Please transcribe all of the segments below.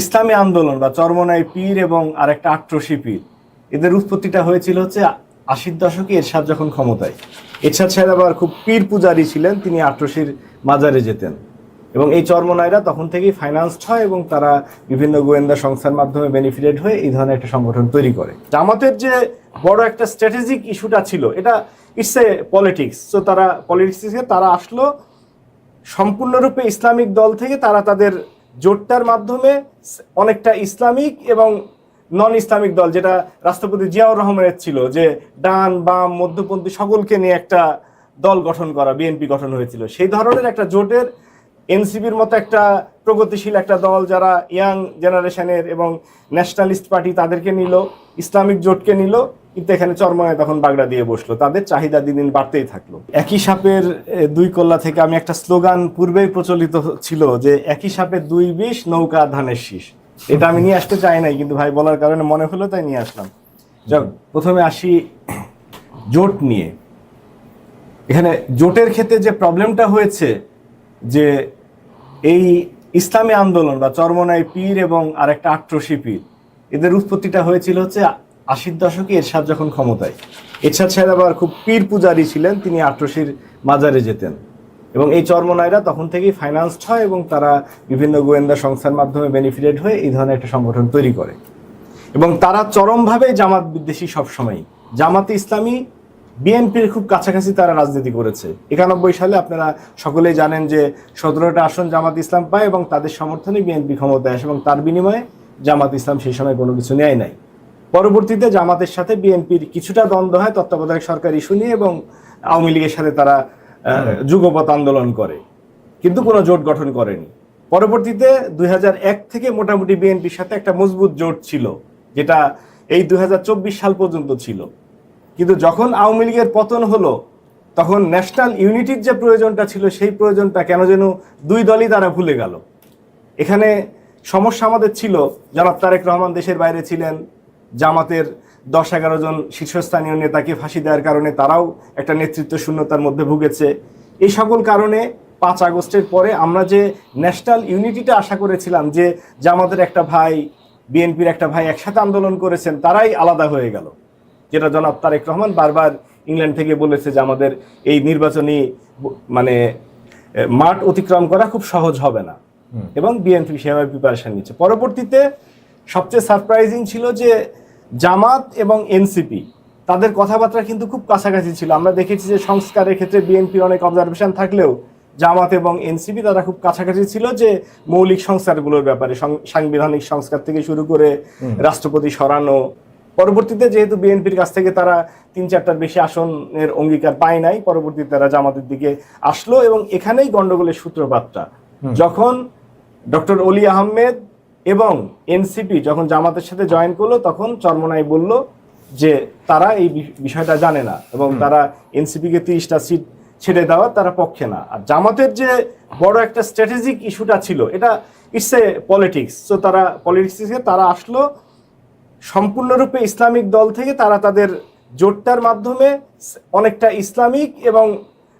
ইসলামী আন্দোলন বা চরমনাই পীর এবং আরেকটা আট্রসি পীর, এদের উৎপত্তিটা হয়েছিল হচ্ছে আশির দশকে এরশাদ যখন ক্ষমতায়। এরশাদ সাহেব আবার খুব পীর পূজারী ছিলেন, তিনি আট্রসির মাজারে যেতেন। এবং এই চরমনাইরা তখন থেকেই ফাইন্যান্সড হয় এবং তারা বিভিন্ন গোয়েন্দা সংস্থার মাধ্যমে বেনিফিটেড হয়ে এই ধরনের একটা সংগঠন তৈরি করে। জামাতের যে বড় একটা স্ট্র্যাটেজিক ইস্যুটা ছিল, এটা ইটস এ পলিটিক্স তো তারা পলিটিক্স থেকে তারা আসলো, সম্পূর্ণরূপে ইসলামিক দল থেকে তারা তাদের জোটটার মাধ্যমে অনেকটা ইসলামিক এবং নন ইসলামিক দল, যেটা রাষ্ট্রপতি জিয়াউর রহমানের ছিল, যে ডান, বাম, মধ্যপন্থী সকলকে নিয়ে একটা দল গঠন করা, বিএনপি গঠন হয়েছিল। সেই ধরনের একটা জোটের এনসিপির মতো একটা প্রগতিশীল একটা দল যারা ইয়াং জেনারেশনের এবং ন্যাশনালিস্ট পার্টি তাদেরকে নিল, ইসলামিক জোটকে নিল, কিন্তু এখানে চরমনায় তখন বাগড়া দিয়ে বসল। তাদের চাহিদা দিন দিন বাড়তেই থাকল। একই সাপের দুই কল্লা থেকে আমি একটা স্লোগান পূর্বেই প্রচলিত ছিল যে, একই সাপের দুই বিষ, নৌকা ধানের শীষ। এটা আমি নিয়ে আসতে চাই নাই, কিন্তু ভাই বলার কারণে মনে হলো, তাই নিয়ে আসলাম। যাক, প্রথমে আসি জোট নিয়ে। এখানে জোটের ক্ষেত্রে যে প্রবলেমটা হয়েছে, যে এই ইসলামী আন্দোলন বা চরমনাই পীর এবং আরেকটা আট্রসি পীর, এদের উৎপত্তিটা হয়েছিল হচ্ছে আশির দশকে এরশাদ যখন ক্ষমতায়। এরশাদ সাহেব আবার খুব পীর পূজারী ছিলেন, তিনি আট্রসির মাজারে যেতেন। এবং এই চরমনাইরা তখন থেকেই ফাইন্যান্সড হয় এবং তারা বিভিন্ন গোয়েন্দা সংস্থার মাধ্যমে বেনিফিটেড হয়ে এই ধরনের একটা সংগঠন তৈরি করে। এবং তারা চরমভাবে জামাত বিদ্বেষী সবসময় জামাতে ইসলামী বিএনপির খুব কাছাকাছি তারা রাজনীতি করেছে। একানব্বই সালে আপনারা সকলেই জানেন যে সতেরোটা আসন জামাত ইসলাম পায় এবং তাদের সমর্থনে বিএনপি ক্ষমতায় আসে এবং তার বিনিময়ে জামাত ইসলাম সেই সময় কোনো কিছু নেয় নাই। পরবর্তীতে জামাতের সাথে বিএনপির কিছুটা দ্বন্দ্ব হয় তত্ত্বাবধায়ক সরকার ইস্যু নিয়ে এবং আওয়ামী লীগের সাথে তারা আহ, যুগপৎ আন্দোলন করে। কিন্তু কোনো জোট গঠন করেনি। পরবর্তীতে দুই হাজার এক থেকে মোটামুটি বিএনপির সাথে একটা মজবুত জোট ছিল যেটা এই দুই হাজার চব্বিশ সাল পর্যন্ত ছিল। কিন্তু যখন আওয়ামী লীগের পতন হলো, তখন ন্যাশনাল ইউনিটির যে প্রয়োজনটা ছিল, সেই প্রয়োজনটা কেন যেন দুই দলই তারা ভুলে গেল। এখানে সমস্যা আমাদের ছিল, জনাব তারেক রহমান দেশের বাইরে ছিলেন, জামাতের দশ এগারো জন শীর্ষস্থানীয় নেতাকে ফাঁসি দেওয়ার কারণে তারাও একটা নেতৃত্ব শূন্যতার মধ্যে ভুগেছে। এই সকল কারণে পাঁচ আগস্টের পরে আমরা যে ন্যাশনাল ইউনিটিটা আশা করেছিলাম যে জামাতের একটা ভাই, বিএনপির একটা ভাই একসাথে আন্দোলন করেছেন, তারাই আলাদা হয়ে গেল। যেটা জনাব তারেক রহমান বারবার ইংল্যান্ড থেকে বলেছে যে আমাদের এই নির্বাচনী মানে মাঠ অতিক্রম করা খুব সহজ হবে না। এবং বিএনপি সেভাবে প্রিপারেশন নিচ্ছে। পরবর্তীতে সবচেয়ে সারপ্রাইজিং ছিল যে জামাত এবং এনসিপি তাদের কথাবার্তা কিন্তু খুব কাছাকাছি ছিল। আমরা দেখেছি যে সংস্কারের ক্ষেত্রে বিএনপির অনেক অবজারভেশন থাকলেও জামাত এবং এনসিপি তারা খুব কাছাকাছি ছিল যে মৌলিক সংস্কারগুলোর ব্যাপারে সাংবিধানিক সংস্কার থেকে শুরু করে রাষ্ট্রপতি সরানো পরবর্তীতে যেহেতু বিএনপির কাছ থেকে তারা তিন চারটার বেশি আসনের অঙ্গীকার পায় নাই পরবর্তীতে তারা জামাতের দিকে আসলো এবং এখানেই গন্ডগোলের সূত্রপাতটা। যখন ডক্টর অলি আহমেদ এবং এনসিপি যখন জামাতের সাথে জয়েন করল তখন চরমনাই বলল যে তারা এই বিষয়টা জানে না এবং তারা এনসিপিকে তিরিশটা সিট ছেড়ে দেওয়ার তারা পক্ষে না। আর জামাতের যে বড় একটা স্ট্র্যাটেজিক ইস্যুটা ছিল এটা ইটস এ পলিটিক্স তো তারা পলিটিক্স থেকে তারা আসলো সম্পূর্ণরূপে ইসলামিক দল থেকে তারা তাদের জোটটার মাধ্যমে অনেকটা ইসলামিক এবং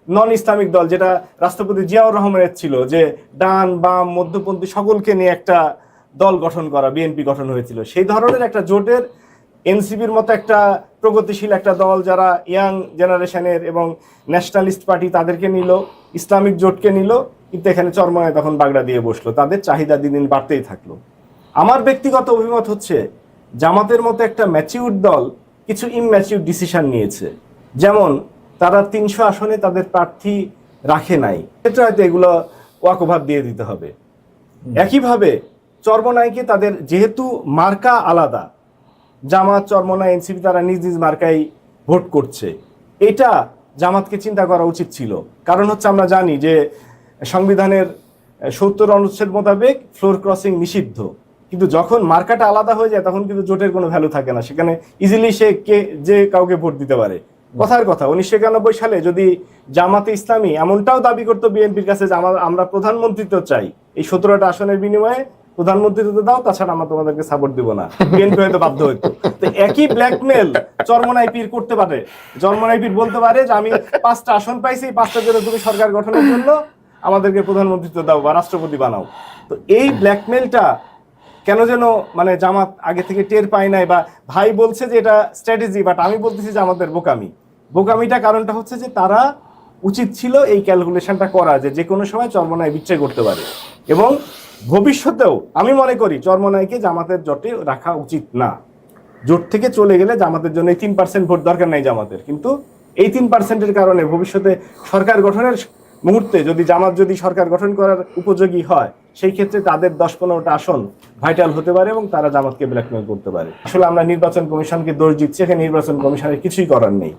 নন ইসলামিক দল, যেটা রাষ্ট্রপতি জিয়াউর রহমানের ছিল, যে ডান, বাম, মধ্যপন্থী সকলকে নিয়ে একটা দল গঠন করা, বিএনপি গঠন হয়েছিল। সেই ধরনের একটা জোটের এনসিপির মতো একটা প্রগতিশীল একটা দল যারা ইয়াং জেনারেশনের এবং ন্যাশনালিস্ট পার্টি তাদেরকে নিল, ইসলামিক জোটকে নিল, কিন্তু এখানে চরমনায় তখন বাগড়া দিয়ে বসল। তাদের চাহিদা দিন দিন বাড়তেই থাকল। আমার ব্যক্তিগত অভিমত হচ্ছে জামাতের মতো একটা ম্যাচিউর দল কিছু ইমম্যাচিউর ডিসিশন নিয়েছে। যেমন তারা তিনশো আসনে তাদের প্রার্থী রাখে নাই। ক্ষেত্রে হয়তো এগুলো ওয়াকোভার দিয়ে দিতে হবে। একইভাবে চর্মনাইকে তাদের যেহেতু মার্কা আলাদা জামাত চর্মনাই এনসিপি তারা নিজ নিজ মার্কাই ভোট করছে। এটা জামাতকে চিন্তা করা উচিত ছিল। কারণ হচ্ছে আমরা জানি যে সংবিধানের সত্তর অনুচ্ছেদ মোতাবেক ফ্লোর ক্রসিং নিষিদ্ধ। কিন্তু যখন মার্কাটা আলাদা হয়ে যায়, তখন কিন্তু জোটের কোনো ভ্যালু থাকে না। সেখানে ইজিলি সে কে, যে কাউকে ভোট দিতে পারে। কথার কথা, উনিশশো একানব্বই সালে যদি জামাতে ইসলামী এমনটাও দাবি করতো বিএনপির কাছে যে আমার- প্রধানমন্ত্রিত্ব চাই, এই সতেরোটা আসনের বিনিময়ে প্রধানমন্ত্রিত্ব দাও, তাছাড়া আমরা তোমাদেরকে সাপোর্ট দিব না। বিএনপি হয়তো বাধ্য হইতো। তো একই ব্ল্যাকমেল চরমনাই পীর করতে পারে। চরমনাই পীর বলতে পারে যে, আমি পাঁচটা আসন পাইছি পাঁচটা জন্য তুমি সরকার গঠনের জন্য আমাদেরকে প্রধানমন্ত্রিত্ব দাও বা রাষ্ট্রপতি বানাও। তো এই ব্ল্যাকমেলটা কেন যেন মানে জামাত আগে থেকে টের পায় নাই বা ভাই বলছে যে এটা স্ট্র্যাটেজি বাট আমি বলতেছি যে আমাদের বোকামি। বোকামিটা কারণটা হচ্ছে যে তারা উচিত ছিল এই ক্যালকুলেশনটা করা যে যে কোনো সময় চর্মনায় বিচ্ছয় করতে পারে। এবং ভবিষ্যতেও আমি মনে করি চর্মনায়কে জামাতের জোটে রাখা উচিত না। জোট থেকে চলে গেলে জামাতের জন্য এই তিন পার্সেন্ট ভোট দরকার নাই জামাতের। কিন্তু এই তিন পার্সেন্টের কারণে ভবিষ্যতে সরকার গঠনের মুহূর্তে যদি জামাত যদি সরকার গঠন করার উপযোগী হয় সেই ক্ষেত্রে তাদের দশ পনেরোটা আসন ভাইটাল হতে পারে এবং তারা জামাতকে ব্ল্যাকমেল করতে পারে। আসলে আমরা নির্বাচন কমিশনকে দোষ দিচ্ছি এখানে নির্বাচন কমিশনের কিছুই করার নেই।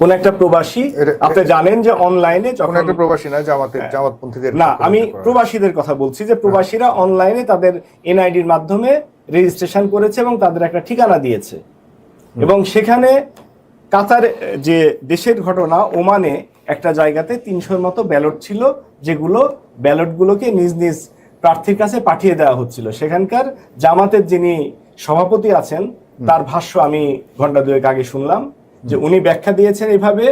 কোন একটা প্রবাসী আপনি জানেন যে অনলাইনে যখন একটা প্রবাসী না জামাতের জামাতপন্থীদের না আমি প্রবাসীদের কথা বলছি যে প্রবাসীরা অনলাইনে তাদের এনআইডির মাধ্যমে রেজিস্ট্রেশন করেছে এবং তাদের একটা ঠিকানা দিয়েছে। এবং সেখানে কাতার যে দেশের ঘটনা ওমানে একটা জায়গাতে তিনশোর মতো ব্যালট ছিল যেগুলো ব্যালটগুলোকে নিজ নিজ প্রার্থীর কাছে পাঠিয়ে দেওয়া হচ্ছিল। সেখানকার জামাতের যিনি সভাপতি আছেন তার ভাষ্য আমি ঘণ্টা দুয়েক আগে শুনলাম যে উনি ব্যাখ্যা দিয়েছেন এইভাবে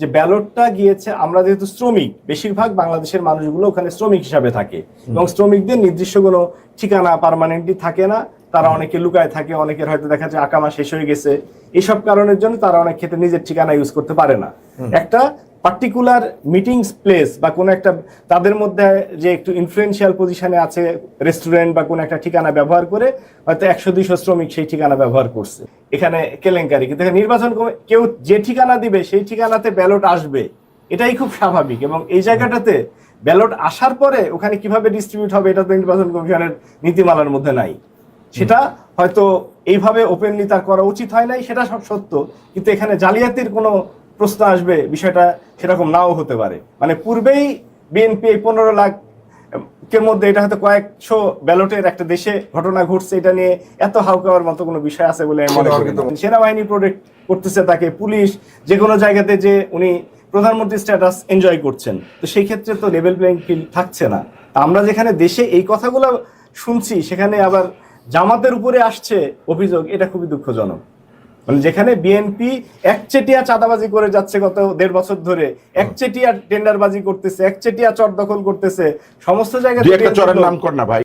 যে ব্যালটটা গিয়েছে আমরা যেহেতু শ্রমিক বেশিরভাগ বাংলাদেশের মানুষগুলো ওখানে শ্রমিক হিসাবে থাকে। এবং শ্রমিকদের নির্দিষ্ট কোনো ঠিকানা পার্মানেন্টলি থাকে না তারা অনেকে লুকায় থাকে অনেকের হয়তো দেখা যায় আকামা শেষ হয়ে গেছে। এইসব কারণের জন্য তারা অনেক ক্ষেত্রে নিজের ঠিকানা ইউজ করতে পারে না। একটা পার্টিকুলার মিটিংস প্লেস বা কোনো একটা তাদের মধ্যে যে একটু ইনফ্লুয়েন্সিয়াল পজিশনে আছে রেস্টুরেন্ট বা কোনো একটা ঠিকানা ব্যবহার করে হয়তো একশো দুইশো শ্রমিক সেই ঠিকানা ব্যবহার করছে। এখানে কেলেঙ্কারি। কিন্তু নির্বাচন কেউ যে ঠিকানা দিবে সেই ঠিকানাতে ব্যালট আসবে। এটাই খুব স্বাভাবিক এবং এই জায়গাটাতে ব্যালট আসার পরে ওখানে কীভাবে ডিস্ট্রিবিউট হবে এটা তো নির্বাচন কমিশনের নীতিমালার মধ্যে নাই। সেটা হয়তো এইভাবে ওপেনলি তার করা উচিত হয় নাই, সেটা সব সত্য। কিন্তু এখানে জালিয়াতির কোনো প্রশ্ন আসবে বিষয়টা সেরকম নাও হতে পারে। মানে পূর্বেই বিএনপি এই পনেরো লাখ কে মধ্যে এটা হয়তো কয়েকশো ব্যালটের একটা দেশে ঘটনা ঘটছে এটা নিয়ে এত হাউকাওয়ার মতো কোনো বিষয় আছে বলে আমি মনে করি সেনাবাহিনী প্রোটেক্ট করতেছে তাকে পুলিশ যে কোনো জায়গাতে যে উনি প্রধানমন্ত্রী স্ট্যাটাস এনজয় করছেন। তো সেই ক্ষেত্রে তো লেভেল প্লেইং ফিল্ড থাকছে না। তা আমরা যেখানে দেশে এই কথাগুলো শুনছি সেখানে আবার জামাতের উপরে আসছে অভিযোগ এটা খুবই দুঃখজনক। মানে যেখানে বিএনপি একচেটিয়া চাঁদাবাজি করে যাচ্ছে গত দেড় বছর ধরে একচেটিয়া টেন্ডারবাজি করতেছে একচেটিয়া চর দখল করতেছে সমস্ত জায়গায় নাম কর না ভাই।